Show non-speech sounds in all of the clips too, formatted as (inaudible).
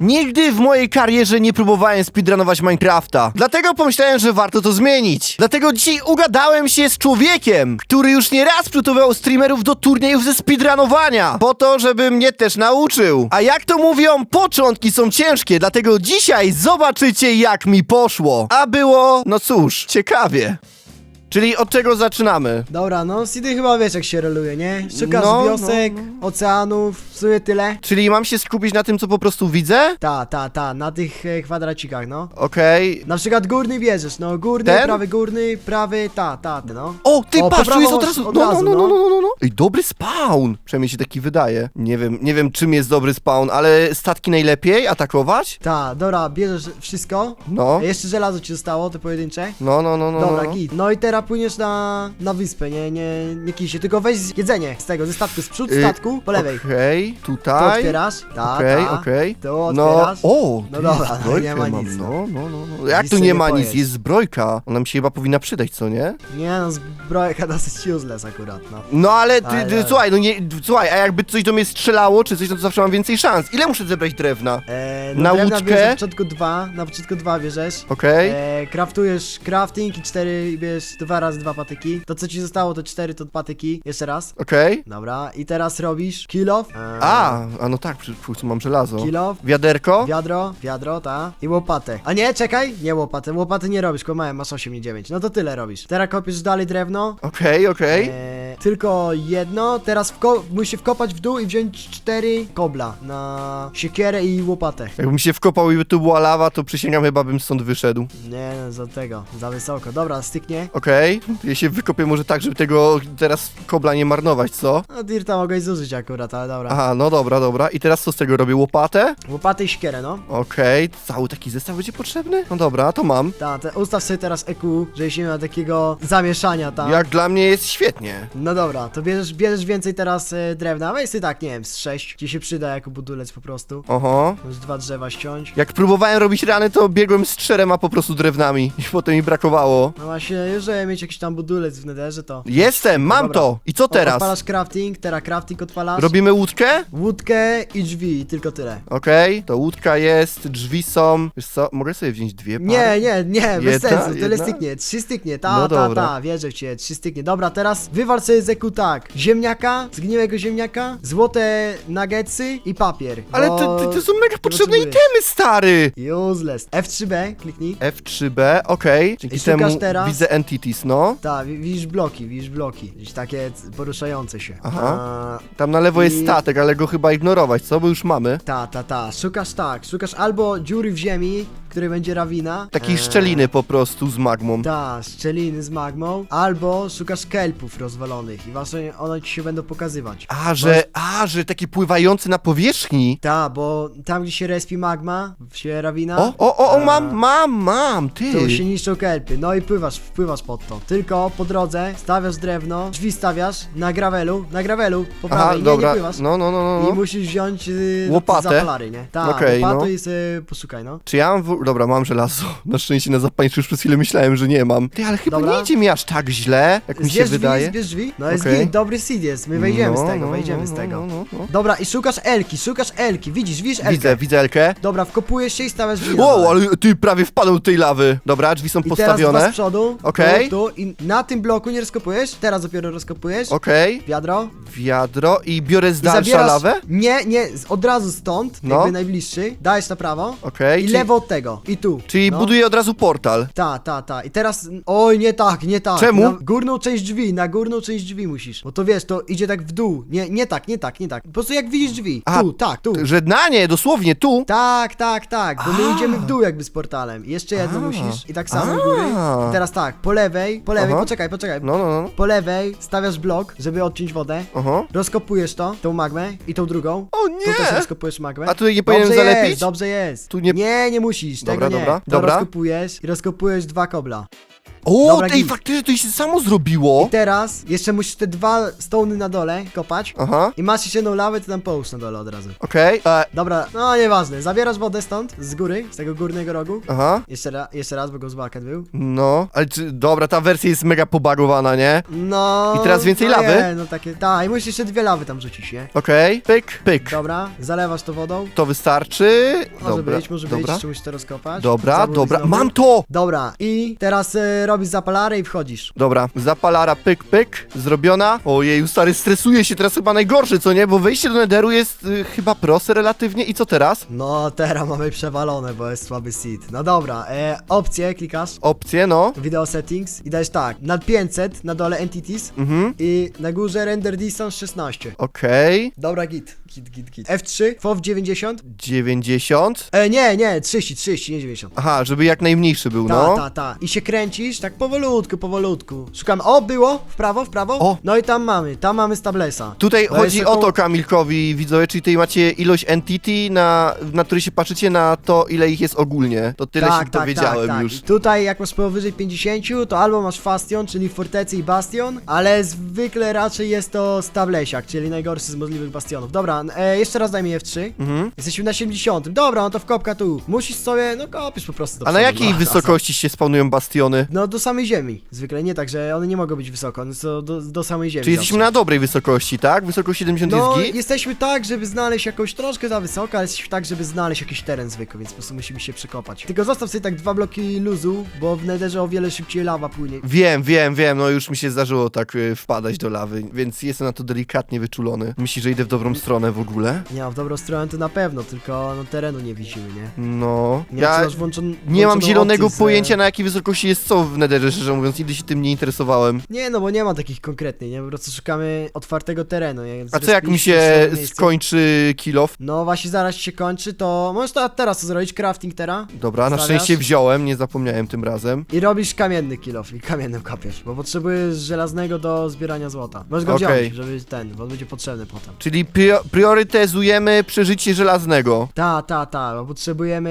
Nigdy w mojej karierze nie próbowałem speedrunować Minecrafta. Dlatego pomyślałem, że warto to zmienić. Dlatego dzisiaj ugadałem się z człowiekiem, który już nie raz przytuwał streamerów do turniejów ze speedrunowania. Po to, żeby mnie też nauczył. A jak to mówią, początki są ciężkie, dlatego dzisiaj zobaczycie jak mi poszło. A było, no cóż, ciekawie. Czyli od czego zaczynamy? Dobra, no CD chyba wiesz jak się roluje, nie? Szukasz No, wiosek, oceanów, w sumie tyle. Czyli mam się skupić na tym, co po prostu widzę? Ta, ta, ta, na tych e, kwadracikach, no. Okej. Na przykład górny bierzesz, no górny, Ten? prawy górny, prawy, ta, ta, no. O, ty O, patrz, tu jest od razu. od No, no, razu, no, no, no. no, no, no. Ej, dobry spawn. Przynajmniej się taki wydaje. Nie wiem, nie wiem czym jest dobry spawn, ale statki najlepiej atakować? Ta, dobra, bierzesz wszystko. No. Jeszcze żelazo ci zostało, te pojedyncze. No, no, no, no. Dobra, no. git. No i teraz płyniesz na, na wyspę, nie, nie, nie kij się, tylko weź jedzenie z tego, ze statku, z przód Y, statku, po lewej. Okej, To tutaj. otwierasz, ta, Okej, okej. To No, otwierasz. o, No ty, dobra, zbrojkę nie ma mam, nic, No, no. no, no, no. Jak Nic tu sobie nie ma nic? Jest zbrojka. Ona mi się chyba powinna przydać, co nie? Nie no, zbrojka dosyć useless akurat, no. No ale, ty, Ale- ty, słuchaj, no nie, słuchaj, a jakby coś do mnie strzelało, czy coś, no to zawsze mam więcej szans. Ile muszę zebrać drewna? E, Na drewna łódkę? bierzesz Na początku dwa, na początku dwa bierzesz. Okej? E, craftujesz crafting i cztery bierzesz dwa razy dwa patyki. To co ci zostało to cztery to patyki. Jeszcze raz. Okej? Dobra, i teraz robisz kill off. E, A, a no tak, przy przy mam żelazo. Kill off. Wiaderko? Wiadro, wiadro, ta. I łopatę. A nie, czekaj, nie łopatę. Łopaty nie robisz, kłamałem, masz 8 i 9. No to tyle robisz. Teraz kopiesz dalej drewno. Okej, okej. E, tylko jedno. Teraz wko musisz wkopać w dół i wziąć cztery kobla na siekierę i łopatę. Jakbym się wkopał i tu była lawa, to przysięgam chyba bym stąd wyszedł. Nie, no, za tego, za wysoko. Dobra, styknie. Okej? Ja się wykopię może tak, żeby tego teraz kobla nie marnować, co? No, Dirta mogłeś zużyć akurat, ale dobra. Aha, no dobra, dobra. I teraz co z tego robię? Łopatę? Łopaty i siekierę, no. Okej, cały taki zestaw będzie potrzebny? No dobra, to mam. Ta, te, ustaw sobie teraz EQ, żebyś nie miał takiego zamieszania tam. Jak dla mnie jest świetnie. No dobra, to bierzesz, bierzesz więcej teraz e, drewna, weź sobie tak, nie wiem, z 6, ci się przyda jako budulec po prostu. Oho. Możesz dwa drzewa ściąć. Jak próbowałem robić rany, to biegłem z czterema po prostu drewnami i (laughs) potem mi brakowało. No właśnie, jeżeli mieć jakiś tam budulec w nederze, to... Jestem, mam Dobra. to! I co teraz? Odpalasz crafting, teraz crafting odpalasz. Robimy łódkę? Łódkę i drzwi, tylko tyle. Okej, to łódka jest, drzwi są. Wiesz co, mogę sobie wziąć dwie pary? Nie, nie, nie, bez Jedna? sensu, tyle Jedna? styknie, trzy styknie, ta, No ta, dobra. ta, wierzę w cię, trzy styknie. Dobra, teraz wywal sobie z EQ tak, ziemniaka, zgniłego ziemniaka, złote nuggetsy i papier. Ale bo to, to, to są mega potrzebne potrzebujesz. itemy, stary! Useless. F3B, kliknij. F3B, okej. Dzięki szukasz temu teraz? widzę entities, no. Tak, wi- widzisz bloki, widzisz bloki, gdzieś takie c- poruszające się. Aha. A, Tam na lewo jest I- statek, ale go chyba ignorować, co? Bo już mamy. ta, ta, ta, szukasz tak, szukasz albo dziury w ziemi, której będzie rawina. Takiej Eee, szczeliny po prostu z magmą. Ta, szczeliny z magmą, albo szukasz kelpów rozwalonych i właśnie one ci się będą pokazywać. A, że, a, że taki pływający na powierzchni. Ta, bo tam gdzie się respi magma, się rawina. O, o, o, o, mam, mam, mam, ty. Tu się niszczą kelpy, no i pływasz, wpływasz pod to. Tylko po drodze stawiasz drewno, drzwi stawiasz na gravelu, na gravelu, po Aha, prawej, nie, dobra, nie pływasz. no, no, no, no, I no. musisz wziąć yy, Łopatę? zapalary, nie? Tak, Okej, łopatę no. i sobie poszukaj, no. Czy ja mam, w... dobra, mam żelazo. Na szczęście na zapańczy już przez chwilę myślałem, że nie mam. Ty, ale chyba Dobra. nie idzie mi aż tak źle, jak mi się Zbierz wydaje. drzwi, zbierz drzwi. No jest Okej. git, dobry seed jest, my wejdziemy No, z tego, no, wejdziemy no, z no, tego. no, no, no. Dobra, i szukasz Elki, szukasz Elki, widzisz, widzisz Elkę. Widzę, widzę Elkę. Dobra, wkopujesz się i stawiasz drzwi. na Wow, dole. ale ty prawie wpadł do tej lawy. Dobra, drzwi są I teraz dwa postawione. z przodu, Okej. tu, tu i na tym bloku nie rozkopujesz, teraz dopiero rozkopujesz. Okej, Wiadro. wiadro i biorę z I dalsza zabierasz... lawę. Nie, nie, z- od razu stąd, No. jakby najbliższy, dajesz na prawo Okej, i czyli- lewo od tego, i tu. Czyli no. buduję od razu portal. Ta, ta, ta. I teraz. Oj, nie tak, nie tak. Czemu? Na górną część drzwi, na górną część drzwi musisz. Bo to wiesz, to idzie tak w dół. Nie, nie tak, nie tak, nie tak. Po prostu jak widzisz drzwi. Aha, Tu, tak, tu. Że na nie, dosłownie tu. Tak, tak, tak, bo my A. idziemy w dół jakby z portalem. I Jeszcze jedno A. musisz. I tak samo u góry. I teraz tak, po lewej, po lewej, Aha. poczekaj, poczekaj. No, no, no. Po lewej stawiasz blok, żeby odciąć wodę. Oho. Rozkopujesz to, tą magmę i tą drugą. O Tu też nie! rozkopujesz magmę. A tutaj nie powinienem dobrze zalepić? Jest, dobrze jest. Tu nie- nie... nie musisz, Dobra, tego nie. dobra, to dobra. rozkopujesz i rozkopujesz dwa kobla. O, Dobra, tej git. faktycznie to się samo zrobiło. Teraz jeszcze musisz te dwa stony na dole kopać. Aha, I masz jeszcze jedną lawę, to tam połóż na dole od razu. okej. e, Dobra, no nieważne. Zabierasz wodę stąd, z góry, z tego górnego rogu. Aha, Jeszcze, ra jeszcze raz, bo go zbaket był. no. Ale czy, dobra, ta wersja jest mega pobagowana, nie? No. I teraz więcej no lawy? Nie, no takie. Tak, i musisz jeszcze dwie lawy tam rzucić, nie? Okej, pyk, pyk. Dobra, zalewasz to wodą. To wystarczy. Może dobra, być, może dobra. być, jeszcze musisz to rozkopać. Dobra, Zabuduj dobra, znowu. mam to! Dobra, i teraz e, robisz zapalarę i wchodzisz. Dobra, zapalara, pyk, pyk, zrobiona. Ojej, stary, stresuje się teraz chyba najgorszy, co nie? Bo wejście do Netheru jest y, chyba proste relatywnie i co teraz? No, teraz mamy przewalone, bo jest słaby seed. No dobra, e, opcje klikasz. Opcje, no. Video settings i dajesz tak, nad 500 na dole entities Mhm, i na górze render distance 16. okej. Dobra, git, git, git, git. F3, FOV 90. 90. E, nie, nie, 30, 30, nie 90. Aha, żeby jak najmniejszy był, Ta, no. ta, ta. I się kręcisz, tak powolutku, powolutku. Szukam, o, było, w prawo, w prawo. O. No i tam mamy, tam mamy stablesa. Tutaj To chodzi jest o to, Kamilkowi, widzowie, czyli tutaj macie ilość entity, na, na której się patrzycie na to, ile ich jest ogólnie. To tyle się dowiedziałem już. I tutaj jak masz powyżej 50, to albo masz Fastion, czyli fortecy i bastion, ale zwykle raczej jest to Stablesiak, czyli najgorszy z możliwych bastionów. Dobra, e, jeszcze raz daj mi F3. Mhm. Jesteśmy na 70. Dobra, no to wkopka tu. Musisz sobie, no kopisz po prostu do A na przodu, jakiej no, wysokości się spawnują bastiony? No do samej ziemi. Zwykle nie tak, że one nie mogą być wysoko, one są do, do samej ziemi. Czyli jesteśmy zawsze. na dobrej wysokości, tak? Wysokość 70 No, jest git? jesteśmy tak, żeby znaleźć jakąś troszkę za wysoko, ale jesteśmy tak, żeby znaleźć jakiś teren zwykły, więc po prostu musimy się przekopać. Tylko zostaw sobie tak dwa bloki luzu, bo w nederze o wiele szybciej lawa płynie. Wiem, wiem, wiem, no już mi się zdarzyło tak y, wpadać do lawy, więc jestem na to delikatnie wyczulony. Myślisz, że idę w dobrą stronę w ogóle? Nie, no, w dobrą stronę to na pewno, tylko no, terenu nie widzimy, nie? No, Nie, ja masz włączon, nie mam zielonego opcję pojęcia na jakiej wysokości jest co w Netherze, szczerze mówiąc, nigdy się tym nie interesowałem. Nie, no bo nie ma takich konkretnych, nie? Po prostu szukamy otwartego terenu, nie? A co jak mi się skończy kill off? No właśnie zaraz się kończy, to możesz to teraz to zrobić, crafting teraz. Dobra, na Stawiasz? szczęście wziąłem, nie zapomniałem tym razem. I robisz kamienny kilof i kamiennym kopiesz, bo potrzebujesz żelaznego do zbierania złota. Możesz go Okej. wziąć, żeby ten, bo on będzie potrzebny potem. Czyli prio- priorytetyzujemy przeżycie żelaznego. Ta, ta, ta, bo potrzebujemy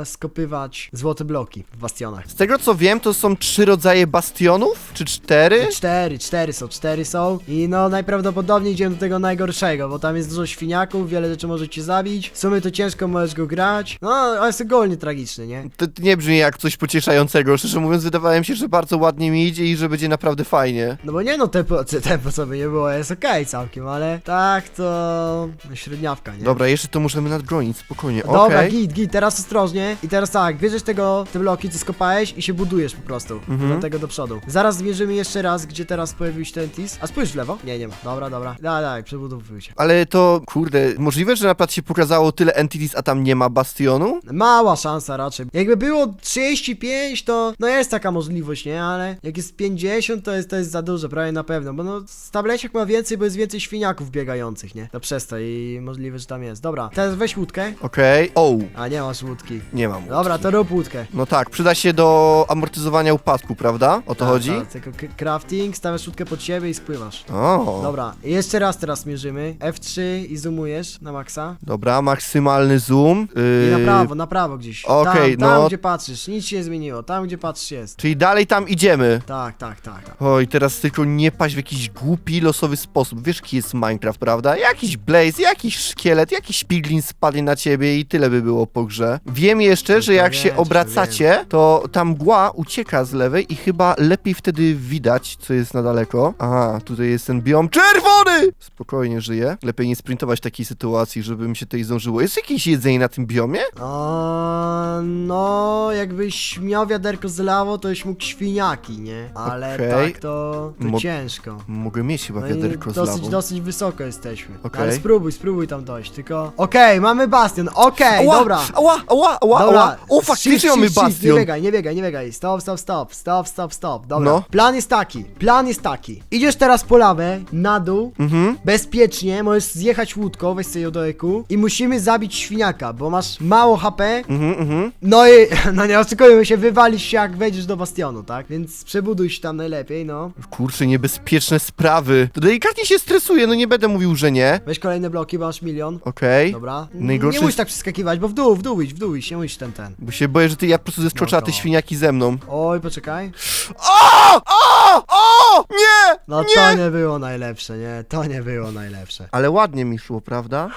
e, skopywać złote bloki w bastionach. Z tego co wiem, to są trzy rodzaje bastionów? Czy cztery? Cztery, cztery są, cztery są i no najprawdopodobniej idziemy do tego najgorszego, bo tam jest dużo świniaków, wiele rzeczy może cię zabić, w sumie to ciężko możesz go grać, no ale jest ogólnie tragiczny, nie? To nie brzmi jak coś pocieszającego. Szczerze mówiąc, wydawało mi się, że bardzo ładnie mi idzie i że będzie naprawdę fajnie. No bo nie no, tempo, tempo co by nie było, jest okej całkiem, ale tak to no, średniawka, nie? Dobra, jeszcze to możemy nadgonić, spokojnie. Dobra, Okej. git, git, teraz ostrożnie i teraz tak, bierzesz tego, te bloki, co skopałeś i się budujesz po prostu Mhm. do tego do przodu. Zaraz zmierzymy jeszcze raz, gdzie teraz pojawił się ten tis. A spójrz w lewo? Nie, nie ma. Dobra, dobra. Daj, daj, przebudowuj się. Ale to, kurde, możliwe, że na przykład się pokazało tyle entities, a tam nie ma bastionu? Mała szansa raczej. Jakby było 35, to no jest taka możliwość, nie? Ale jak jest 50, to jest, to jest za dużo, prawie na pewno. Bo no, stableciak ma więcej, bo jest więcej świniaków biegających, nie? To przez to i możliwe, że tam jest. Dobra, teraz weź łódkę. Okej. O, A nie masz łódki. nie mam. Dobra, to rób łódkę. No tak, przyda się do amortyzowania upadku, prawda? O to Tak, chodzi? tak, tylko k- crafting, stawiasz łódkę pod siebie i spływasz. O. Dobra, jeszcze raz teraz mierzymy. F3 i zoomujesz na maksa. Dobra, maksymalny zoom. I na Yy, prawo, na prawo gdzieś. okej, tam, tam no- gdzie patrzysz, nic się nie zmieniło. Tam gdzie patrzysz jest. Czyli dalej tam idziemy. Tak, tak, tak. tak. Oj, teraz tylko nie paść w jakiś głupi, losowy sposób. Wiesz, jaki jest Minecraft, prawda? Jakiś blaze, jakiś szkielet, jakiś piglin spadnie na ciebie i tyle by było po grze. Wiem jeszcze, że jak się to obracacie, to ta mgła ucieka z lewej i chyba lepiej wtedy widać, co jest na daleko. Aha, tutaj jest ten biom czerwony! Spokojnie żyję. Lepiej nie sprintować takiej sytuacji, żeby mi się tutaj zdążyło. Jest jakieś jedzenie na tym biomie? O, no, jakbyś miał wiaderko z lawą, to byś mógł świniaki, nie? Ale Okej. tak to, to Mo- ciężko. Mogę mieć chyba No i wiaderko z dosyć, lawą. dosyć wysoko jesteśmy. Okej. Ale spróbuj, spróbuj tam dojść, tylko... Okej, mamy bastion, okej, Ała, dobra. Ała, ała, ała, ała. O, faktycznie mamy shift, shift, Nie bastion. biegaj, nie biegaj, nie biegaj. Stop, stop, stop, stop, stop, stop. Dobra. No. Plan jest taki. Plan jest taki. Idziesz teraz po lawę, na dół, Mhm. bezpiecznie, możesz zjechać łódką, weź sobie ją do eku i musimy zabić świniaka, bo masz mało HP. Mhm, mhm. No i, (laughs) no nie oczekujmy się, wywalisz się jak wejdziesz do bastionu, tak? Więc przebuduj się tam najlepiej, no. Kurczę, niebezpieczne sprawy. To delikatnie się stresuję, no nie będę mówił, że nie. Weź kolejne bloki, bo masz milion. Okej. Dobra. Najgorsze nie musisz jest- tak przeskakiwać, bo w dół, w dół idź, w dół idź, nie musisz ten, ten. Bo się boję, że ty ja po prostu zeskoczę, a te no. świniaki ze mną. Oj, poczekaj. O! O! O! Nie! No to nie było najlepsze, nie? To nie było najlepsze. Ale ładnie mi szło, prawda?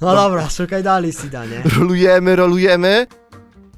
No dobra, szukaj dalej Sida, nie? Rolujemy, rolujemy.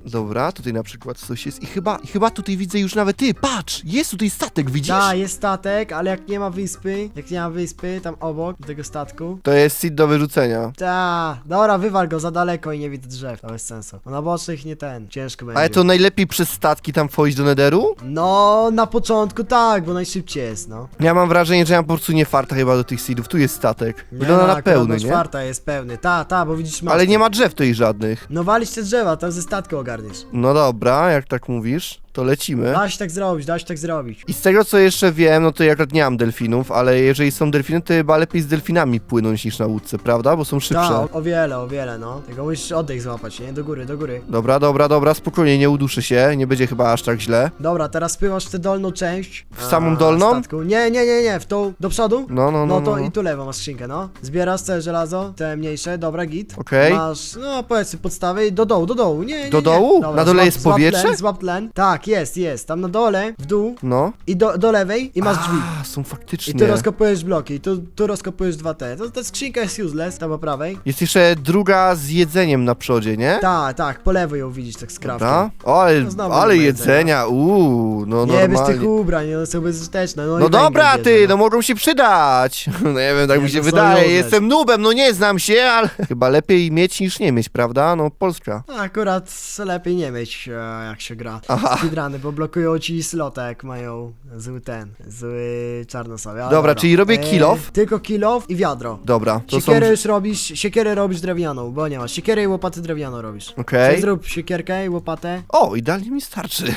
Dobra, tutaj na przykład coś jest i chyba, i chyba tutaj widzę już nawet ty, patrz, jest tutaj statek, widzisz? Da, jest statek, ale jak nie ma wyspy, jak nie ma wyspy, tam obok tego statku. To jest seed do wyrzucenia. Ta, dobra, wywal go za daleko i nie widzę drzew, to bez sensu. No na bocznych nie ten, ciężko będzie. Ale to najlepiej przez statki tam wchodzić do nederu? No, na początku tak, bo najszybciej jest, no. Ja mam wrażenie, że ja mam po prostu nie farta chyba do tych seedów. Tu jest statek. Nie, Wygląda no, na pełny, nie? czwarta jest pełny, ta, ta, bo widzisz masz Ale tu. nie ma drzew tutaj żadnych. No walić te drzewa, tam ze statku ogarniesz. No dobra, jak tak mówisz, to lecimy. Da się tak zrobić, da się tak zrobić. I z tego co jeszcze wiem, no to ja akurat nie mam delfinów, ale jeżeli są delfiny, to chyba lepiej z delfinami płynąć niż na łódce, prawda? Bo są szybsze. Da, o, o wiele, o wiele, no. Tylko musisz oddech złapać, nie? Do góry, do góry. Dobra, dobra, dobra, spokojnie, nie uduszy się, nie będzie chyba aż tak źle. Dobra, teraz spływasz w tę dolną część. W samą dolną? Statku. Nie, nie, nie, nie, w tą, do przodu. No, no, No no, to no. i tu lewo masz skrzynkę, no. Zbierasz te żelazo, te mniejsze, dobra, git. Okej. Masz, no powiedzmy podstawy i do dołu, do dołu, nie, nie, Do nie. dołu? Na dole złap- jest złap powietrze? Tlen, złap tlen. Tak, jest, jest. Tam na dole, w dół No. i do, do lewej i masz drzwi. A, są I faktycznie. tu rozkopujesz bloki, i tu, tu rozkopujesz dwa te. To, ta skrzynka jest useless, tam po prawej. Jest jeszcze druga z jedzeniem na przodzie, nie? Tak, tak, po lewo ją widzisz tak z Dobra. O, ale, No znowu ale nie jedzenia, uuu, no Nie, bez tych normalnie. ubrań, one są bezużyteczne. No, i No dobra, węgiel ty, bierze, no mogą się przydać. (laughs) No nie wiem, tak Nie, mi się są wydaje. Jestem nubem, no nie znam się, ale (laughs) chyba lepiej mieć niż nie mieć, prawda? No Polska. No, Akurat lepiej nie mieć, e, jak się gra. Aha. Speedruny, bo blokują ci slota, jak mają zły ten, zły czarnosowy. Dobra, czyli robię kill off? Tylko kill off i wiadro. Dobra, to są... Siekierę już robisz, siekierę robisz drewnianą, bo nie masz. Siekierę i łopatę drewnianą robisz. Okej. Czyli Zrób siekierkę i łopatę O, idealnie mi starczy.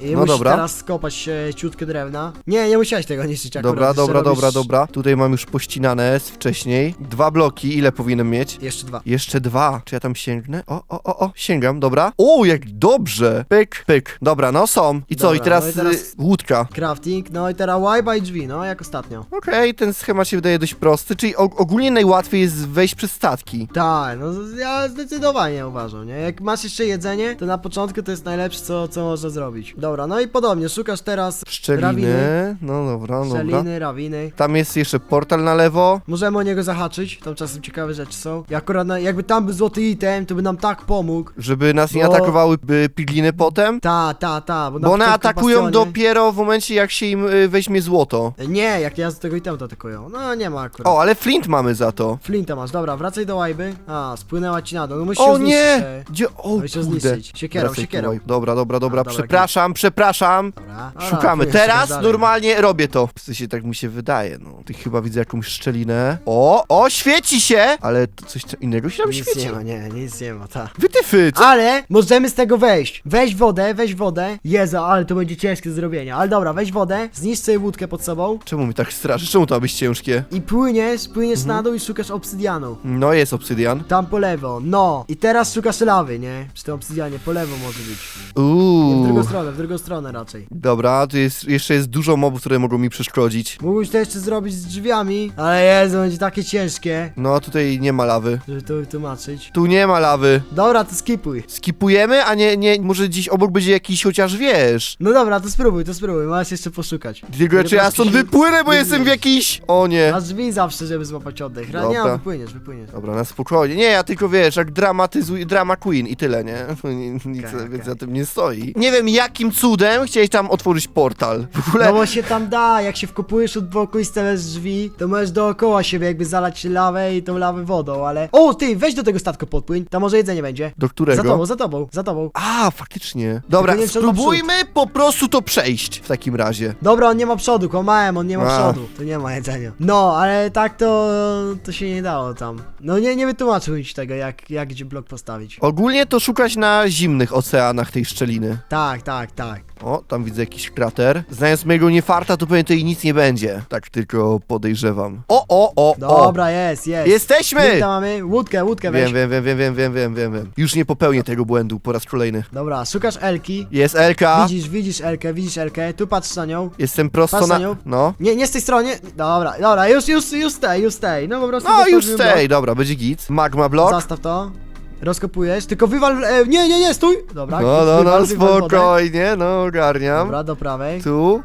I No musisz dobra. teraz skopać e, ciutkę drewna. Nie, nie musiałeś tego niszczyć akurat. Dobra, jeszcze dobra, robisz dobra, dobra. Tutaj mam już pościnane z wcześniej. Dwa bloki, ile powinienem mieć? Jeszcze dwa. Jeszcze dwa. Czy ja tam sięgnę? O, o, o, o, sięgam, dobra. O, jak dobrze. Pyk, pyk. Dobra, no są. I co, Dobra, i teraz, no i teraz- y, łódka. Crafting, no i teraz Y by drzwi, no jak ostatnio. Okej, ten schemat się wydaje dość prosty, czyli og- ogólnie najłatwiej jest wejść przez statki. Tak, no ja zdecydowanie uważam, nie? Jak masz jeszcze jedzenie, to na początku to jest najlepsze, co, co można zrobić. Dobra, no i podobnie, szukasz teraz Szczeliny. Rawiny. No dobra, dobra. szczeliny, rawiny. Tam jest jeszcze portal na lewo. Możemy o niego zahaczyć, tam czasem ciekawe rzeczy są. I akurat na, jakby tam był złoty item, to by nam tak pomógł. Żeby nas nie Bo- atakowały y, pigliny potem. Ta, ta, ta, bo, na Bo one początku atakują bastionie- dopiero w momencie, jak się im y, weźmie złoto. Nie, jak ja z tego itemu to atakują. No nie ma akurat. O, ale flint mamy za to. Flinta masz, dobra, wracaj do łajby. A, spłynęła ci na dół, no musisz O ją zniszczyć, nie! e. Gdzie? O Musisz ją kurde. zniszczyć. Siekierą, Wracaj siekierą. Dobra, dobra, dobra. A, dobra, przepraszam, przepraszam. Dobra. Dobra, Szukamy. Teraz dalej. normalnie robię to. W sensie tak mi się wydaje, no. Ty chyba widzę jakąś szczelinę. O, o, świeci się! Ale to coś co innego się tam Nic świeci. nie ma, nie, nic nie ma, ta. Wytyfy, co? Ale możemy z tego wejść. Weź wodę, weź wodę. Jezu, ale to będzie ciężkie do zrobienia. Ale dobra, weź wodę, zniszcz sobie łódkę pod sobą Czemu mi tak straszy? Czemu to ma być ciężkie? i płyniesz, płyniesz Mhm. na dół i szukasz obsydianu. No jest obsydian. Tam po lewo, no. I teraz szukasz lawy, nie? Przy tym obsydianie, po lewo może być. Nie, w drugą Uuu. stronę, w drugą stronę raczej. Dobra, tu jest, jeszcze jest dużo mobów, które mogą mi przeszkodzić. Mógłbyś to jeszcze zrobić z drzwiami, ale Jezu, będzie takie ciężkie, No, tutaj nie ma lawy. żeby to wytłumaczyć. Tu nie ma lawy. Dobra, to skipuj. Skipujemy, a nie, nie, może gdzieś obok będzie jakiś chociaż wiesz. No dobra, to spróbuj, to spróbuj, masz jeszcze poszukać. Tylko czy ja stąd wypłynę, bo jestem w jakiś... O nie. Masz drzwi zawsze, żeby złapać oddech. Ra- Nie, Dobra. wypłyniesz, wypłyniesz. Dobra, na spokojnie. Nie, ja tylko wiesz, jak dramatyzuj, drama queen i tyle, nie? (laughs) Nic okej. za tym nie stoi. Nie wiem, jakim cudem chciałeś tam otworzyć portal. W ogóle... No bo się tam da, jak się wkopujesz od boku i stawiasz drzwi, to możesz dookoła siebie jakby zalać lawę i tą lawę wodą, ale... O, ty, weź do tego statku podpłyń, tam może jedzenie będzie. Do którego? Za tobą, za tobą, za tobą. A, faktycznie. Dobra, nie spróbujmy po prostu to przejść w takim razie. Dobra, on nie ma przodu, kłamałem, on nie ma A. przodu. Tu nie ma jedzenia. No, ale tak to... to się nie dało tam. No nie, nie wytłumaczył mi ci tego, jak, jak gdzie blok postawić. Ogólnie to szukać na zimnych oceanach tej szczeliny. Tak, tak, tak. O, tam widzę jakiś krater. Znając mojego niefarta, to pewnie tutaj nic nie będzie. Tak tylko podejrzewam. O, o, o, o. Dobra, jest, jest. Jesteśmy! Flinta mamy, łódkę, łódkę weź. Wiem, wiem, wiem, wiem, wiem, wiem, wiem, wiem, wiem. Już nie popełnię tego błędu po raz kolejny. Dobra, szukasz Elki. Jest Elka. Widzisz, widzisz Elkę, widzisz Elkę, tu patrz na nią. Jestem prosto Patrz na na... nią. No. Nie, nie z tej stronie. Dobra, dobra, już, już, już stay, już stay. No po prostu No już blok. stay, dobra, będzie git. Magma block. Zastaw to. Rozkopujesz, tylko wywal, e, nie, nie, nie, stój! Dobra, No, no, wywal, no, wywal wodę. spokojnie, no ogarniam. Dobra, do prawej. Tu.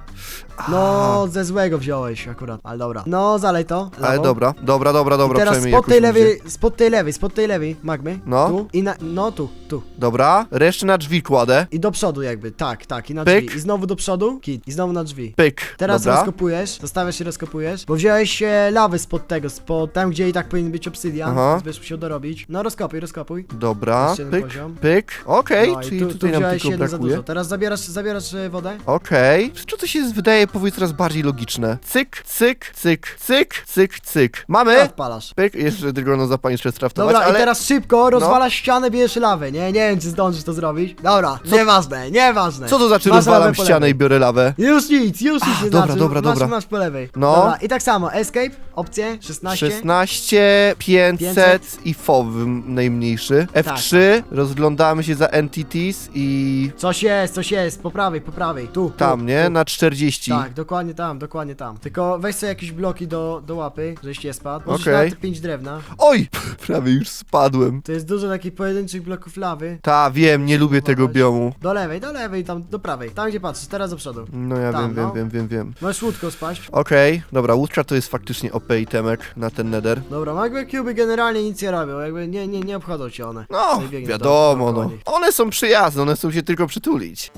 No, ze złego wziąłeś akurat, ale dobra. No, zalej to. Ale dobra, dobra, dobra, dobra, teraz przynajmniej spod tej lewej, spod tej lewej, spod tej lewej, magmy. No. Tu i na, no tu, tu. Dobra, resztę na drzwi kładę. I do przodu jakby, tak, tak, i na Pyk. drzwi. I znowu do przodu, kit. I znowu na drzwi. Pyk. Teraz dobra. rozkopujesz, zostawiasz i rozkopujesz, bo wziąłeś e, lawy spod tego, spod tam gdzie i tak powinien być obsydian, Aha. więc będziesz musiał dorobić. No rozkopuj, rozkopuj. Dobra, Jeszcze jeden pyk, poziom. pyk. Okej, no, i czyli tu, tu tutaj nam wziąłeś tylko jedno za brakuje. dużo. Teraz zabierasz, zabierasz e, wodę? Okej. Czy to się wydaje, powiedz coraz bardziej logiczne? Cyk, cyk, cyk, cyk, cyk, cyk. Mamy? Odpalasz. Pyk, jeszcze tylko no zapalniczkę straftować, Dobra, ale... i teraz szybko rozwalasz ścianę, bierzesz lawę, nie? Nie wiem, czy zdążysz to zrobić. Dobra, nieważne, nieważne. Co to znaczy Masz rozwalam po ścianę lewej. i biorę lawę? Już nic, już nic nie dobra, znaczy. dobra, masz, dobra. Masz po lewej. No. Dobra, i tak samo, escape, opcje, 16. 16, 500 500 i FOW najmniejszy. F3, rozglądamy się za entities i Coś jest, coś jest, po prawej, po prawej, tu. tam, tu, nie? Tu. Na 40. Tak, dokładnie tam, dokładnie tam. Tylko weź sobie jakieś bloki do, do łapy, żeś nie spadł. Możesz Okej. nawet 5 drewna. Oj! (laughs) Prawie już spadłem. To jest dużo takich pojedynczych bloków lawy. Ta, wiem, nie lubię tego biomu. Do lewej, do lewej, tam, do prawej. Tam gdzie patrzysz, teraz do przodu. No ja Tam, wiem, wiem, no. wiem, wiem, wiem. Możesz łódką spaść. Okej, dobra, łódka to jest faktycznie OP itemek na ten nether. Dobra, magmy cuby generalnie nic nie robią, jakby nie, nie, nie obchodzą cię one. No, biegnie wiadomo, do- no. nich. One są przyjazne, one chcą się tylko przytulić.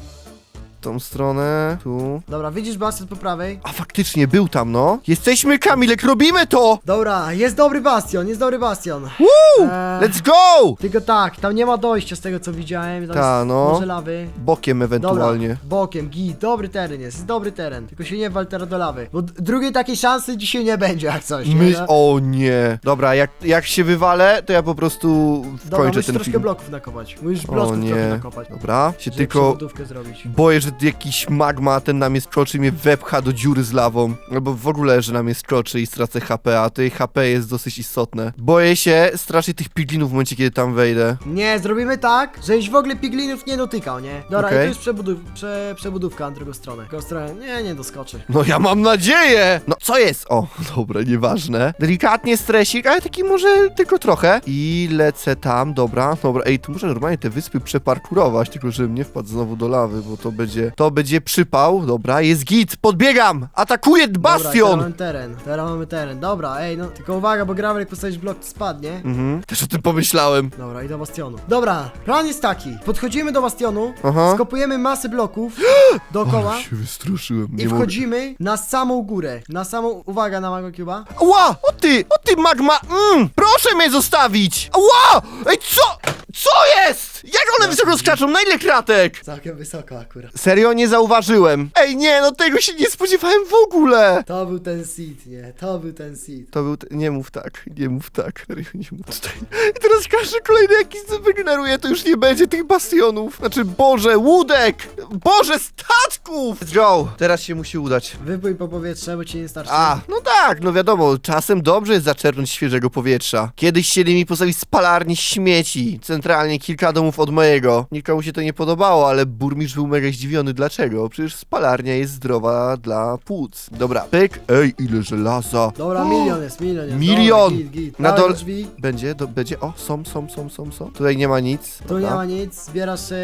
Tą stronę, tu. Dobra, widzisz bastion po prawej? A faktycznie, był tam, no. Jesteśmy, Kamilek, robimy to! Dobra, jest dobry bastion, jest dobry bastion. Woo! Eee. Let's go! Tylko tak, tam nie ma dojścia z tego co widziałem, tam Ta, jest no. może lawy. Bokiem ewentualnie. Dobra, bokiem, git, dobry teren jest, jest dobry teren. Tylko się nie wal teraz do lawy. Bo d- drugiej takiej szansy dzisiaj nie będzie jak coś. nie? My... No. O nie. Dobra, jak, jak się wywalę, to ja po prostu Dobra, wkończę musisz ten troszkę film. bloków nakopać. Musisz bloków trochę nie. nakopać. Dobra, się żeby tylko zrobić. boję, że jakiś magma ten na mnie skoczy i mnie wepcha do dziury z lawą. Albo w ogóle, że na mnie skoczy i stracę HP, a tutaj HP jest dosyć istotne. Boję się strasznie tych piglinów w momencie, kiedy tam wejdę. Nie, zrobimy tak, żebyś w ogóle piglinów nie dotykał, nie? Dobra, Okej. i tu jest przebudów, prze, przebudówka na drugą stronę. Drugą stronę, nie, nie doskoczy. No ja mam nadzieję! No co jest? O, (laughs) dobra, nieważne. Delikatnie stresik, ale taki może tylko trochę. I lecę tam, dobra, dobra. Ej, tu muszę normalnie te wyspy przeparkurować, tylko żebym nie wpadł znowu do lawy, bo to będzie, to będzie przypał. Dobra, jest git, podbiegam! Atakuję Dobra, teraz bastion! mamy teren, teraz mamy teren. Dobra, ej, no, tylko uwaga, bo gravel jak postawisz blok, to spadnie. Mhm, też o tym pomyślałem. Dobra, i do bastionu. Dobra, plan jest taki. Podchodzimy do bastionu, Aha. skopujemy masę bloków (gasps) dookoła Ale się wystraszyłem, i nie mogę. wchodzimy na samą górę. Na samą, uwaga na Mago Cuba. Ła! O ty! O ty magma! Mm, proszę mnie zostawić! Ła! Ej, co? Co jest? Jak one wysoko skaczą? Na ile kratek? Całkiem wysoko akurat. Serio nie zauważyłem. Ej, nie, no tego się nie spodziewałem w ogóle. To był ten seed, nie? To był ten seed. To był. Te... Nie mów tak, nie mów tak. Serio, nie mów tutaj. I teraz każdy kolejny jakiś co wygeneruje, to już nie będzie tych bastionów. Znaczy, Boże, łódek! Boże, statków! Let's go! Teraz się musi udać. Wypój po powietrze, bo ci nie starczy. A, no tak, no wiadomo, czasem dobrze jest zaczerpnąć świeżego powietrza. Kiedyś chcieli mi postawić spalarnię śmieci, centralnie kilka domów od mojego. Nikomu się to nie podobało, ale burmistrz był mega zdziwiony. Dlaczego? Przecież spalarnia jest zdrowa dla płuc. Dobra, pyk. Ej, ile żelaza. Dobra, O! milion jest, milion jest. Milion! Dobra, git, git. Na dole- do drzwi. Będzie, do, będzie, o, są, są, są, są, są. Tutaj nie ma nic. Tu nie Dobra. ma nic, zbierasz e,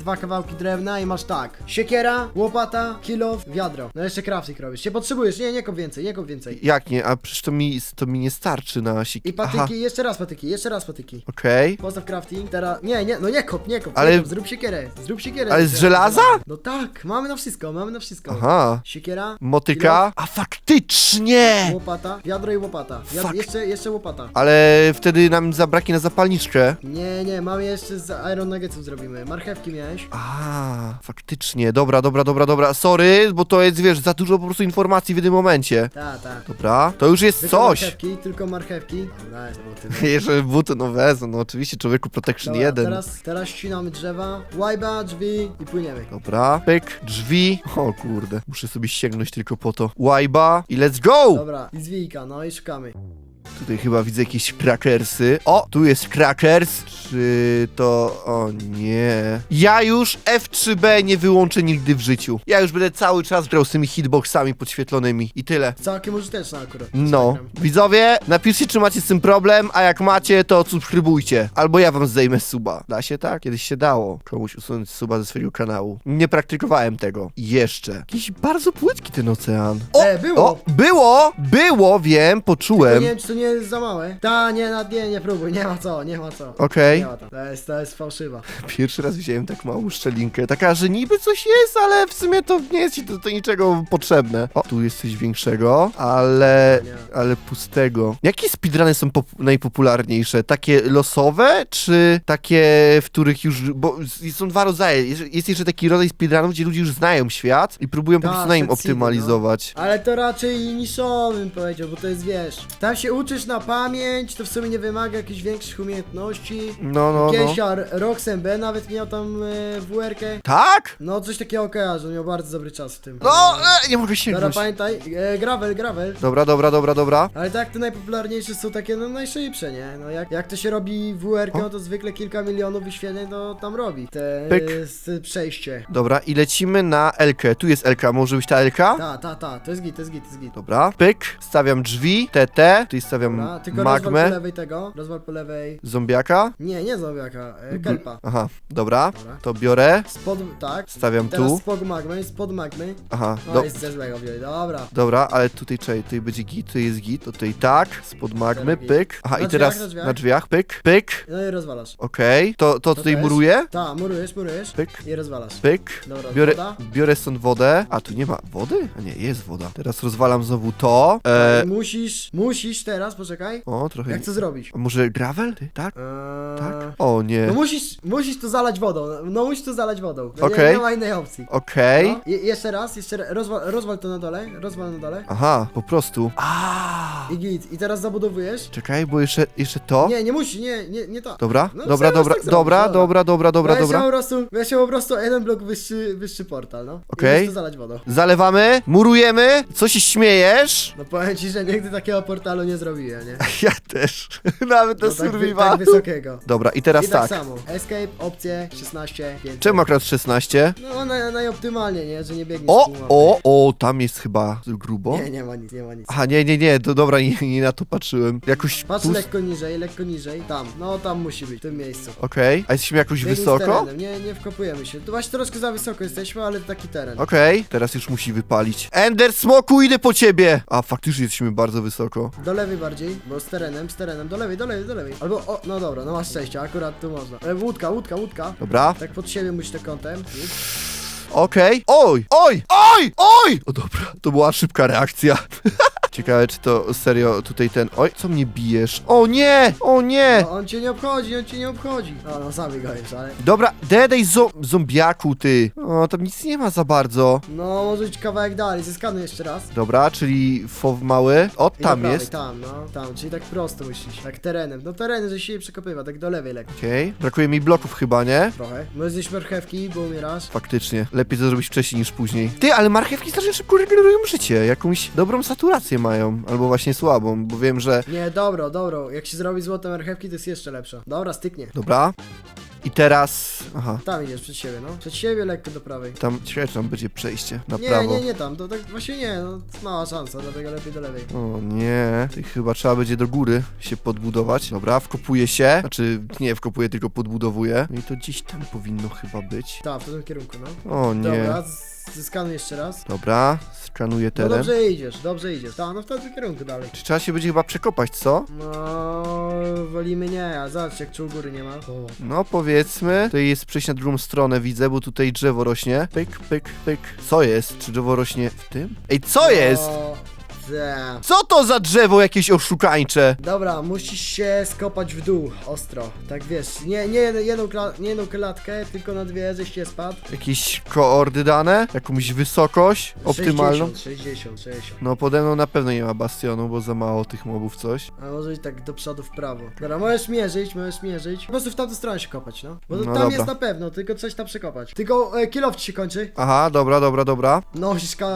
dwa kawałki drewna i masz tak. Siekiera, łopata, kilo, wiadro. No jeszcze crafting robisz. Się potrzebujesz, nie, nie kop więcej, nie kop więcej. Jak nie? A przecież to mi, to mi nie starczy na sik. I patyki, Aha, jeszcze raz patyki, jeszcze raz patyki. okej. Postaw crafting, teraz... Nie, nie, no nie kop, nie kop, Ale- nie kop. zrób siekierę, zrób siekierę. Ale z żelaza? No tak, mamy na wszystko, mamy na wszystko. Aha. Siekiera, Motyka? A faktycznie! łopata, wiadro i łopata. Wiad... Fuck. Jeszcze, jeszcze łopata. Ale wtedy nam zabraknie na zapalniczkę. Nie, nie, mamy jeszcze z Iron Nuggetsów zrobimy. Marchewki miałeś. A, faktycznie. Dobra, dobra, dobra, dobra. Sorry, bo to jest, wiesz, za dużo po prostu informacji w jednym momencie. Ta, ta. Dobra, to już jest Tylko coś. marchewki, tylko marchewki. No. Jeszcze buty, no (laughs) wezmę, no oczywiście, człowieku Protection Dobra, 1. teraz, teraz ścinamy drzewa, łajba, drzwi i płyniemy. Dobra, pyk, drzwi. O kurde, muszę sobie sięgnąć tylko po to. Łajba i let's go! Dobra, i zwijka, no i szukamy. Tutaj chyba widzę jakieś krakersy. O, tu jest krakers. Czy to... O nie. Ja już F3B nie wyłączę nigdy w życiu. Ja już będę cały czas grał z tymi hitboxami podświetlonymi. I tyle. Całkiem użyteczna akurat. No, Instagram. widzowie, napiszcie, czy macie z tym problem, a jak macie, to subskrybujcie. Albo ja wam zdejmę suba. Da się tak? Kiedyś się dało komuś usunąć suba ze swojego kanału. Nie praktykowałem tego. Jeszcze. Jakiś bardzo płytki ten ocean. O, E, było. O, było, było, wiem, poczułem. nie wiem, czy to nie jest za małe. Ta, nie, na, nie, nie próbuj, nie ma co, nie ma co. Okej. Nie ma to. To jest, to jest fałszywa. Pierwszy raz widziałem tak małą szczelinkę. Taka, że niby coś jest, ale w sumie to nie jest ci do, do niczego potrzebne. O, tu jest coś większego, ale... Nie. ale pustego. Jakie speedruny są pop- najpopularniejsze? Takie losowe, czy takie, w których już... Bo s- są dwa rodzaje. Jest- Jest jeszcze taki rodzaj speedrunów, gdzie ludzie już znają świat i próbują po prostu na nim City, optymalizować. Ale to raczej niszowy bym powiedział, bo to jest, wiesz, tam się uczysz na pamięć, to w sumie nie wymaga jakichś większych umiejętności. No, no, no. No. Roxen B nawet miał tam e, WR-kę. Tak? No, coś takiego kojarzę, miał bardzo dobry czas w tym. No, e, nie mogę Dobra, sięgnąć. pamiętaj, e, gravel, gravel. Dobra, dobra, dobra, dobra. Ale tak, te najpopularniejsze są takie no najszybsze, nie? No jak, jak to się robi WR, no to zwykle kilka milionów wyświetleń to tam robi. Te Pyk. e, przejście. Dobra, i lecimy na Elkę. Tu jest Elka, może być ta Elka? Ta, ta, ta, to jest git, to jest git, to jest git. Dobra, pyk, stawiam drzwi, TT, tutaj stawiam Dobra, tylko rozwal po magmę, lewej tego, rozwal po lewej. zombiaka. Nie, nie zombiaka, e, kelpa. Aha, dobra, Dobra. to biorę, Spod, tak. stawiam Teraz tu. spod magmy, spod magmy. Aha, No do, jest ze złego dobra. Dobra, ale tutaj czekaj, tutaj będzie git, tutaj jest git, to tutaj tak, spod magmy, Teraz git. pyk. Aha, Na i teraz drzwiach, na drzwiach. na drzwiach, pyk, pyk. No i rozwalasz. Okej, to, to tutaj też? muruję, Ta, murujesz, murujesz. pyk, I rozwalasz. pyk. Dobra, Biorę, woda. biorę stąd wodę. A, tu nie ma wody? A nie, jest woda. Teraz rozwalam znowu to. E, Musisz, musisz teraz, poczekaj. o, trochę... Jak to zrobić? A może gravel? Ty, tak? Eee... Tak? O, nie. No musisz, musisz to zalać wodą, no musisz to zalać wodą. No Okej. nie, nie ma innej opcji. Okej. No. Je, jeszcze raz, jeszcze raz, rozwal, rozwal to na dole, rozwal na dole. Aha, po prostu. A. I git, i teraz zabudowujesz. Czekaj, bo jeszcze, jeszcze to. Nie, nie musisz, nie, nie, nie to. Dobra, No, dobra, zaraz dobra, tak zrobisz, dobra, dobra. dobra, dobra, dobra, weź dobra. po prostu, weź po prostu jeden blok wyższy, wyższy portal, no. Okej. I musisz to zalać wodą. Zalewamy, murujemy. Co się śmiejesz? No powiem ci, że nigdy takiego portalu nie zrobiłem, nie? (laughs) Ja też. (laughs) Nawet na No, tak, wy- survival. tak wysokiego. Dobra, i teraz I tak, tak. samo. Escape, opcje, 16, 5. Czemu akurat 16? No na, najoptymalnie, nie? Że nie biegniesz O, o, o, tam jest chyba grubo. Nie, nie ma nic, nie ma nic. Aha, nie, nie, nie, to dobra, nie, nie na to patrzyłem. Jakoś Patrz pust... lekko niżej, lekko niżej. Tam, no tam musi być, w tym miejscu. Okej, a jesteśmy jakoś Biegnij z wysoko? terenem, Nie, nie wkopujemy się. Tu właśnie troszkę za wysoko jesteśmy, ale taki teren. Okej, teraz już musi wypalić. Ender Smoku, idę po ciebie! A, faktycznie jesteśmy bardzo wysoko. Do lewej bardziej, bo z terenem, z terenem, do lewej, do lewej, do lewej. Albo, o, no dobra, no masz szczęście, akurat tu można. E, łódka, łódka, łódka. Dobra, Tak pod siebie musisz te kątem. Okej. Oj, oj, oj, oj! O dobra, to była szybka reakcja. (laughs) Ciekawe, czy to serio tutaj ten... Oj, co mnie bijesz? O nie, o nie! No, on cię nie obchodzi, on cię nie obchodzi. No, no, sami go jeszcze, ale... Dobra, dedej zo zombiaku, ty. O, tam nic nie ma za bardzo. No, może być kawałek dalej, zeskanuj jeszcze raz. Dobra, czyli fow mały. O, I tam prawej, jest. Tam, no, tam, czyli tak prosto musisz. Tak terenem. No terenem, że się nie przekopywa, tak do lewej lekko. Okej, brakuje mi bloków chyba, nie? Trochę. Możesz zjeść marchewki, bo umierasz. Faktycznie, lepiej to zrobić wcześniej niż później. Ty, ale marchewki strasznie szybko regenerują życie. Jakąś dobrą saturację mają. Albo właśnie słabą, bo wiem, że... Nie, dobro, dobro. Jak się zrobi złote marchewki, to jest jeszcze lepsze. Dobra, styknie. Dobra. I teraz... Aha. Tam idziesz przed siebie, no. Przed siebie lekko do prawej. Tam, czy tam będzie przejście na Nie, prawo. nie, nie tam, to tak właśnie nie, no mała szansa, dlatego lepiej do lewej. O nie, to chyba trzeba będzie do góry się podbudować. Dobra, wkopuje się. Znaczy, nie wkopuje, tylko podbudowuje. No i to gdzieś tam powinno chyba być. Tak, w tym kierunku, no. O nie. Dobra, z- zyskanuj jeszcze raz. Dobra, skanuję No teren. dobrze idziesz, dobrze idziesz. Tak, no w tamtym kierunku dalej. Czy trzeba się będzie chyba przekopać, co? No, wolimy nie, a zobacz jak czuł góry nie ma. O. No powiedzmy, tutaj jest przejść na drugą stronę, widzę, bo tutaj drzewo rośnie. Pyk, pyk, pyk. Co jest? Czy drzewo rośnie w tym? Ej, co jest? No, za. Co to za drzewo jakieś oszukańcze? Dobra, musisz się skopać w dół, ostro. Tak wiesz, nie, nie jedną- jedną, kla- nie jedną klatkę, tylko na dwie, żeś się spadł. Jakieś koordy dane? Jakąś wysokość optymalną? 60, 60, 60. No pode mną na pewno nie ma bastionu, bo za mało tych mobów coś. A może i tak do przodu w prawo. Dobra, możesz mierzyć, możesz mierzyć. Po prostu w tamtą stronę się kopać, no. Bo No tam dobra. jest na pewno, tylko coś tam przekopać. Tylko e, ci się kończy. Aha, dobra, dobra, dobra. (laughs) Nosisz ka...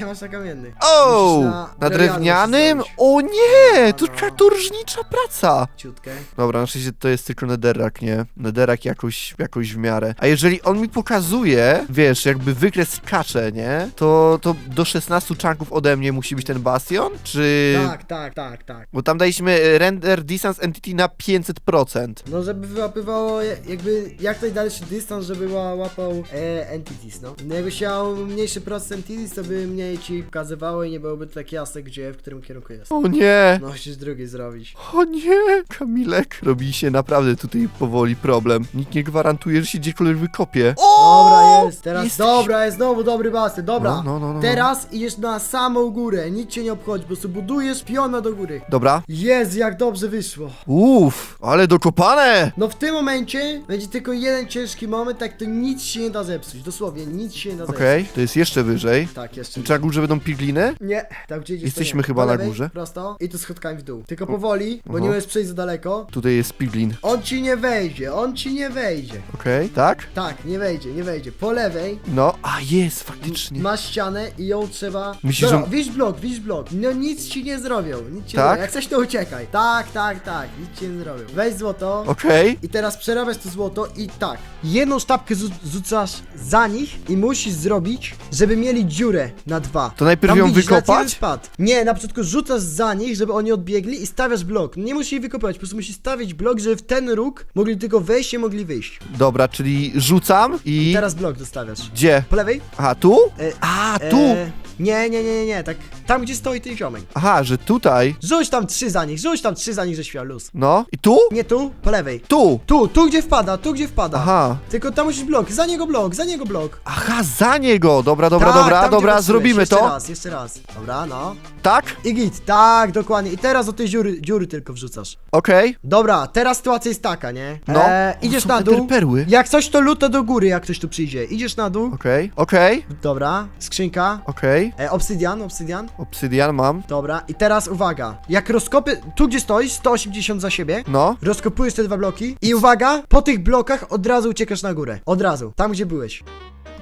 nie masz na kamienny. O! Musisz Na drewnianym? O nie! To katorżnicza praca! Ciutkę. Dobra, na szczęście to jest tylko nederak, nie? Nederak jakoś, jakoś w miarę. A jeżeli on mi pokazuje, wiesz, jakby wykres skacze, nie? To, to do 16 czanków ode mnie musi być ten bastion? Czy... Tak, tak, tak, tak. Bo tam daliśmy e, render distance entity na 500%. No, żeby wyłapywało jakby jak najdalszy dystans, żeby ła- łapał e, entities, no. no. Jakbyś miał mniejszy procent entities, to by mniej ci pokazywało i nie byłoby tak jasne, gdzie, w którym kierunku jest. O nie! No, musisz drugi zrobić. O nie! Kamilek! Robi się naprawdę tutaj powoli problem. Nikt nie gwarantuje, że się gdziekolwiek wykopie. Dobra, jest. Teraz, Jesteś- dobra, jest znowu dobry basty, dobra. No, no, no, no. Teraz idziesz na samą górę, nic cię nie obchodzi, po prostu budujesz piona do góry. Dobra. Jest, jak dobrze wyszło. Uff, ale dokopane! No w tym momencie będzie tylko jeden ciężki moment, tak to nic się nie da zepsuć, dosłownie nic się nie da Okej, to jest jeszcze wyżej. zepsuć. Tak, jeszcze. Czy na górze będą pigliny? Nie, tam gdzie idziesz Jesteśmy to nie. chyba na lewej, górze. Prosto i tu schodkami w dół. Tylko powoli, bo nie możesz przejść za daleko. Tutaj jest piglin. On ci nie wejdzie, on ci nie wejdzie. Okej, tak? Tak, nie wejdzie, nie wejdzie. Po lewej No, a jest, faktycznie. masz ścianę i ją trzeba... Myślisz, Dobra, że- widzisz blok, widzisz blok. No nic ci nie zrobią, nic ci nie Tak? zrobią. Jak chcesz to uciekaj. Tak, tak, tak, nic ci nie zrobią. Weź złoto. Okej. I teraz przerabiasz to złoto i tak. Jedną sztabkę rzu- rzucasz za nich i musisz zrobić, żeby mieli dziurę na dwa. To najpierw ją widzisz, wykopać? Spad. Nie, na początku rzucasz za nich, żeby oni odbiegli i stawiasz blok. Nie musisz ich wykopać, po prostu musisz stawić blok, żeby w ten róg mogli tylko wejść i mogli wyjść. Dobra, czyli rzucam i... Teraz blok dostawiasz. Gdzie? Po lewej? Aha, tu? E, A, tu! E, nie, nie, nie, nie, nie, tak tam gdzie stoi ten ziomek. Aha, że tutaj. Rzuć tam trzy za nich, rzuć tam trzy za nich, że świał luz. No, i tu? Nie tu, po lewej. Tu! Tu, tu gdzie wpada, tu gdzie wpada. Aha. Tylko tam musisz blok, za niego blok, za niego blok. Aha, za niego! Dobra, dobra, Tak, dobra, tam, gdzie dobra, patrzyłeś. zrobimy jeszcze to. raz, jeszcze raz. Dobra, no. Tak? I git, tak, dokładnie. I teraz do tej dziury, dziury tylko wrzucasz. Okej. Dobra, teraz sytuacja jest taka, nie? No. E, idziesz są na dół. perły. Jak coś to luto do góry, jak ktoś tu przyjdzie. Idziesz na dół. Okej, okej, Dobra, skrzynka. okej. E, obsydian, obsydian. Obsydian mam. Dobra, i teraz uwaga. Jak rozkopy, tu gdzie stoisz, 180 za siebie. No. Rozkopujesz te dwa bloki i uwaga, po tych blokach od razu uciekasz na górę. Od razu, tam gdzie byłeś.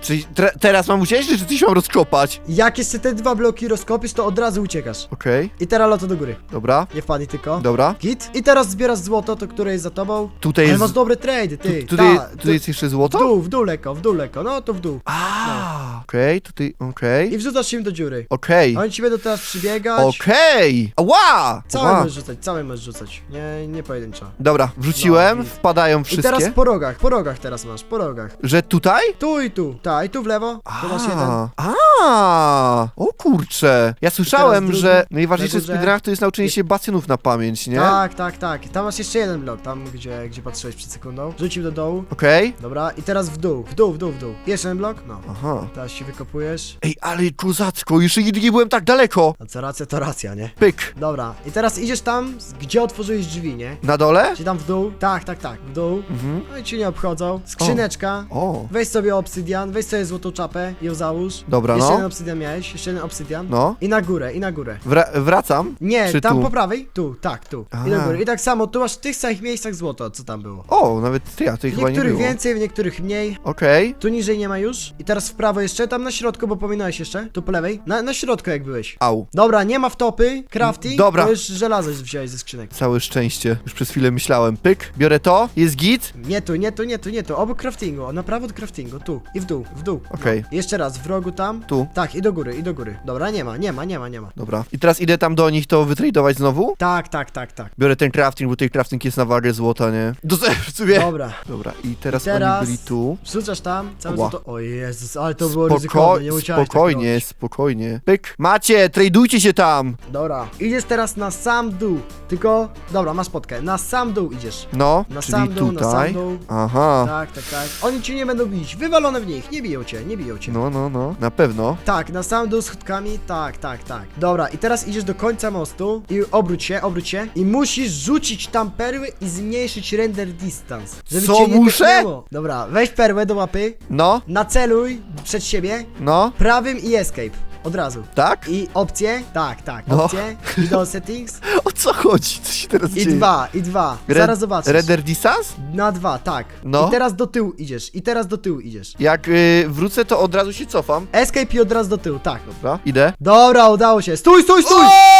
Czyli tre- teraz mam uciec, czy coś mam rozkopać? Jak jeszcze te dwa bloki rozkopisz, to od razu uciekasz. Okej, I teraz loto do góry. dobra, Nie wpadnij tylko. dobra. Git. I teraz zbierasz złoto, to które jest za tobą. Tutaj Ale jest... masz dobre trade, ty. Tu, tutaj, Ta, tutaj jest jeszcze W złoto? dół, w dół lekko, w dół lekko, no to w dół. A, okej, tutaj, okej. I wrzucasz im do dziury. Okej, Oni ci będą teraz przybiegać. okej. Ała! Całe Ała. możesz rzucać, całe możesz rzucać. Nie, nie pojedynczo. Dobra, wrzuciłem, No, i- wpadają I wszystkie. teraz po rogach, po rogach teraz masz, po rogach. Że tutaj? Tu i tu, i tu w lewo, to masz jeden. A, o kurcze. Ja słyszałem, drugi, że najważniejsze w na górze. speedrunach to jest nauczenie się bastionów na pamięć, nie? Tak, tak, tak. Tam masz jeszcze jeden blok, tam gdzie, gdzie patrzyłeś przed sekundą. Rzucił do dołu. Okej. Dobra, i teraz w dół, w dół, w dół, w dół. Jeszcze jeden blok? No. Aha. Teraz się wykopujesz. Ej, ale kozacko, jeszcze nigdy nie byłem tak daleko. A co racja, to racja, nie? Pyk. Dobra, i teraz idziesz tam, gdzie otworzyłeś drzwi, nie? Na dole? Czy tam w dół? Tak, tak, tak, w dół. Mhm. No i ci nie obchodzą. Skrzyneczka. O, Weź sobie obsydian, weź sobie złotą czapę i ją załóż. Dobra, jeszcze no. jeden obsydian miałeś, jeszcze jeden obsydian. no. I na górę, i na górę. Wra- wracam? Nie, Czy tam tu? po prawej? Tu, tak, tu. I na Aha. górę. I tak samo, tu masz w tych samych miejscach złoto, co tam było. O, nawet ty, a W chyba nie niektórych było. więcej, w niektórych mniej. Okej. Tu niżej nie ma już. I teraz w prawo jeszcze, tam na środku, bo pominąłeś jeszcze. Tu po lewej. Na, na środku jak byłeś. Au. Dobra, nie ma wtopy, crafting. Dobra. Już żelazo wziąłeś ze skrzynek. Całe szczęście. Już przez chwilę myślałem. Pyk, biorę to, jest git. Nie tu, nie tu, nie tu, nie tu. Obok craftingu, na prawo od craftingu. Tu i w dół, w dół. Okej. No. Jeszcze raz, w rogu tam. Tu. Tak, i do góry, i do góry. Dobra, nie ma, nie ma, nie ma, nie ma. Dobra. I teraz idę tam do nich to wytradować znowu. Tak, tak, tak, tak. Biorę ten crafting, bo ten crafting jest na wagę złota, nie? Do w sumie. Dobra. Dobra, i teraz, I teraz oni byli tu. Wrzucasz tam, całe Ła. złoto. O Jezus, ale to było Spoko ryzykowne, nie musiałeś spokojnie, tak robić. spokojnie. Pyk. Macie, tradujcie się tam. Dobra, idziesz teraz na sam dół. Tylko, dobra, masz spotkę. Na sam dół idziesz. No, Na czyli sam dół, na tutaj. sam dół. Aha. Tak, tak, tak. Oni cię nie będą bić. Wywalone w nich. Nie biją cię, nie biją cię. No, no, no, na pewno. Tak, na sam dół schodkami. Tak, tak, tak. Dobra, i teraz idziesz do końca mostu i obróć się, obróć się i musisz rzucić tam perły i zmniejszyć render distance. Żeby Co cię nie muszę? Dobra, weź perłę do łapy, No, naceluj przed siebie no. prawym i escape. Od razu. Tak? I opcje, tak, tak, No. opcje, i do (laughs) settings, O co chodzi? Co się teraz i dzieje? dwa, i dwa, Red- zaraz zobaczysz. Redder Distance? Na dwa, tak. No. I teraz do tyłu idziesz, i teraz do tyłu idziesz. Jak y, wrócę, to od razu się cofam. Escape i od razu do tyłu, tak. Dobra, idę. Dobra, udało się. Stój, stój, stój! O!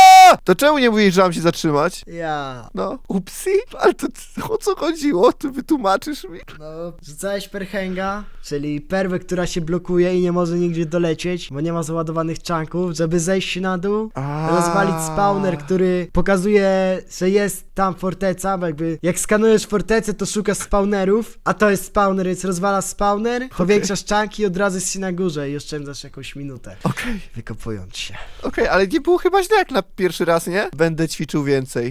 To czemu nie mówisz, że mam się zatrzymać? Ja. No, upsi? Ale to o co chodziło? Ty wytłumaczysz mi? No, rzucałeś perhęga, czyli perwę, która się blokuje i nie może nigdzie dolecieć, bo nie ma załadowanych czanków, żeby zejść na dół, A. rozwalić spawner, który pokazuje, że jest tam forteca, bo jakby jak skanujesz fortecę, to szukasz spawnerów, a to jest spawner, więc rozwala spawner, powiększasz czanki i od razu jesteś na górze i oszczędzasz jakąś minutę, Okej, wykopując się. okej, ale nie było chyba źle jak na pierwszy raz, nie? Będę ćwiczył więcej.